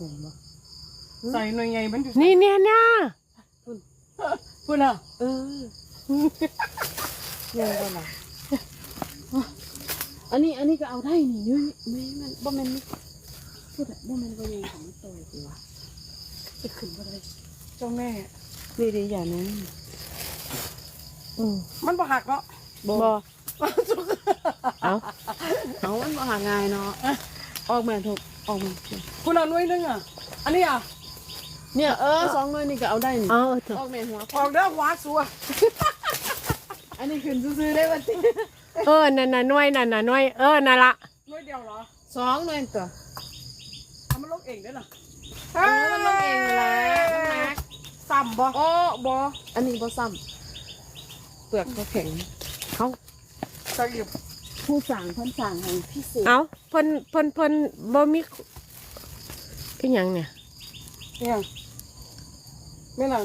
เห็นบ่ใส่หน่วยไงมันอยู่นี่เนี่ยเนี่ยพูดอะเออเรียนบ่ล่ะอันนี้อันนี้ก็เอาได้นี่ยุ้ยไม่มันบ่แม่นนี่พูดอะบ่แม่นบ่ยังของตัวกูวะจะขึ้นบ่ได้เจ้าแม่นี่ดิอย่านั้นอืมมันบ่หักเนาะบ่บ่เอาเอามันบ่หาง่ายเนาะ ออกมาถูกออกมาถูกคุณเอาหน่วยหนึงอะ อันนี้อะ เนี่ยเออสองหน่วยนี่ก็เอาได้นี่ เอาเถออะอกแม่หัว ออกเด้อหัวสัวอันนี้ขึ้นซื่อๆได้ว่าติเออนั่นน่ะหน่วยนั่นน่ะหน่วยเออนั่นละหน่วยเดียวเหรอสองหน่วยตัว เอามันลงเองได้เหรอเออมันลงเองแหละมันหนัก ซ้ำบ่โอ้บออันนี้บอซ้ำเปลือกก็แข็งเอาใส่อีก ผู้สั่งเพิ่นสั่งให้พิเศษเอาเพิ่นเพิ่นเพิ่นบ่มีอีหยังเนี่ยเนี่ยไม่น่ะ